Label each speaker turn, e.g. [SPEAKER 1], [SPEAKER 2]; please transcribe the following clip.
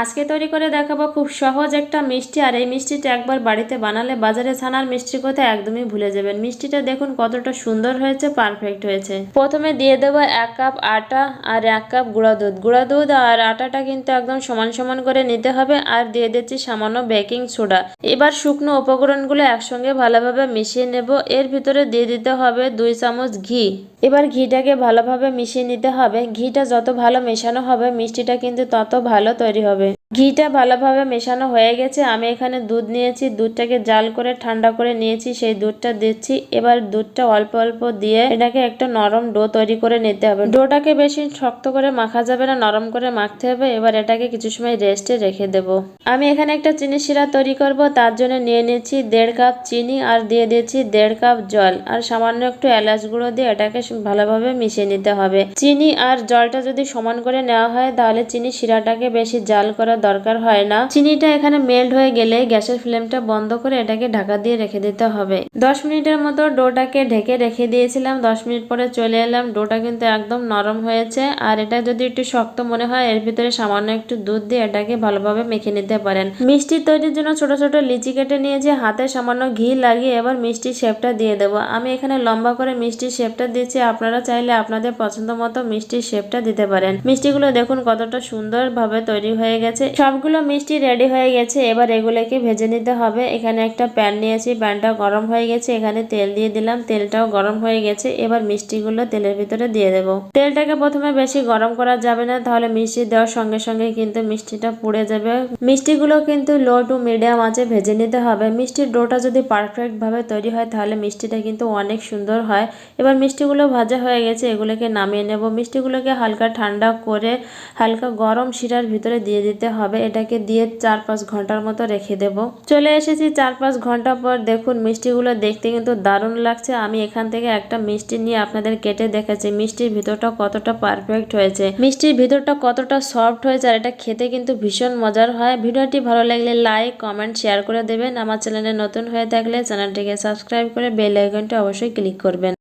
[SPEAKER 1] আজকে তৈরি করে দেখাবো খুব সহজ একটা মিষ্টি, আর এই মিষ্টিটা একবার বাড়িতে বানালে বাজারে ছানার মিষ্টির কথা একদমই ভুলে যাবেন। মিষ্টিটা দেখুন কতটা সুন্দর হয়েছে পারফেক্ট হয়েছে। প্রথমে দিয়ে দেবো এক কাপ আটা আর এক কাপ গুঁড়া দুধ। গুঁড়া দুধ আর আটাটা কিন্তু একদম সমান সমান করে নিতে হবে, আর দিয়ে দিচ্ছি সামান্য বেকিং সোডা। এবার শুকনো উপকরণগুলো একসঙ্গে ভালোভাবে মিশিয়ে নেব। এর ভিতরে দিয়ে দিতে হবে দুই চামচ ঘি। এবার ঘিটাকে ভালোভাবে মিশিয়ে নিতে হবে। ঘিটা যত ভালো মেশানো হবে, মিষ্টিটা কিন্তু তত ভালো তৈরি হবে। ঘিটা ভালোভাবে মেশানো হয়ে গেছে। আমি এখানে দুধ নিয়েছি, দুধটাকে জাল করে, ঠান্ডা করে নিয়েছি, সেই দুধটা দিচ্ছি। এবার দুধটা অল্প অল্প দিয়ে এটাকে একটা নরম ডো তৈরি করে নিতে হবে। ডোটাকে বেশি শক্ত করে মাখা যাবে না, নরম করে মাখতে হবে। এবার এটাকে কিছু সময় রেস্টে রেখে দেব। আমি এখানে একটা চিনি শিরা তৈরি করব, তার জন্য নিয়ে নিয়েছি দেড় কাপ চিনি আর দিয়ে দিয়েছি দেড় কাপ জল। আর সামান্য একটু এলাচ গুঁড়ো দিয়ে এটাকে ভালোভাবে মিশিয়ে নিতে হবে। চিনি আর জলটা যদি সমান করে নেওয়া হয়, তাহলে চিনি শিরাটাকে বেশি জাল করার দরকার হয় না। চিনিটা এখানে মেল্ট হয়ে গেলে গ্যাসের ফ্লেমটা বন্ধ করে এটাকে ঢাকা দিয়ে রেখে দিতে হবে। দশ মিনিটের মতো ডোটাকে ঢেকে রেখে দিয়েছিলাম। দশ মিনিট পরে চলে এলাম। ডোটা কিন্তু একদম নরম হয়েছে। আর এটা যদি একটু শক্ত মনে হয়, এর ভিতরে সামান্য একটু দুধ দিয়ে এটাকে ভালোভাবে মেখে নিতে পারেন। মিষ্টি তৈরির জন্য ছোট ছোট লিচি কেটে নিয়েছি হাতে সামান্য ঘি লাগিয়ে এবার মিষ্টির শেপটা দিয়ে দেবো। আমি এখানে লম্বা করে মিষ্টির শেপটা দিচ্ছি আপনারা চাইলে আপনাদের পছন্দ মতো মিষ্টির শেপটা দিতে পারেন। মিষ্টিগুলো দেখুন কতটা সুন্দর ভাবে তৈরি হয়ে গেছে। সবগুলো মিষ্টি রেডি হয়ে গেছে, এবার এগুলোকে ভেজে নিতে হবে। এখানে একটা প্যান নিয়েছি, প্যানটা গরম হয়ে গেছে, এখানে তেল দিয়ে দিলাম, তেলটাও গরম হয়ে গেছে, এবার মিষ্টিগুলো তেলের ভিতরে দিয়ে দেব। তেলটাকে প্রথমে বেশি গরম করা যাবে না, তাহলে মিষ্টি দেওয়ার সঙ্গে সঙ্গে কিন্তু মিষ্টিটা পুড়ে যাবে। মিষ্টিগুলো কিন্তু লো টু মিডিয়াম আঁচে ভেজে নিতে হবে। মিষ্টির ডোটা যদি পারফেক্ট ভাবে তৈরি হয়, তাহলে মিষ্টিটা কিন্তু অনেক সুন্দর হয়। এবার মিষ্টিগুলো ভাজা হয়ে গেছে, এগুলোকে নামিয়ে নেব। মিষ্টিগুলোকে হালকা ঠান্ডা করে হালকা গরম শিরার ভিতরে দিয়ে দিতে হবে এটাকে দিয়ে চার পাঁচ ঘণ্টার মতো রেখে দেব। চলে এসেছি চার পাঁচ ঘণ্টা পর। দেখুন, মিষ্টিগুলো দেখতে কিন্তু দারুণ লাগছে। আমি এখান থেকে একটা মিষ্টি নিয়ে আপনাদের কেটে দেখেছি মিষ্টির ভিতরটা কতটা পারফেক্ট হয়েছে। মিষ্টির ভিতরটা কতটা সফট হয়েছে আর এটা খেতে কিন্তু ভীষণ মজার হয়। ভিডিওটি ভালো লাগলে লাইক, কমেন্ট, শেয়ার করে দেবেন। আমার চ্যানেলে নতুন হয়ে থাকলে চ্যানেলটিকে সাবস্ক্রাইব করে বেল আইকনটি অবশ্যই ক্লিক করবেন।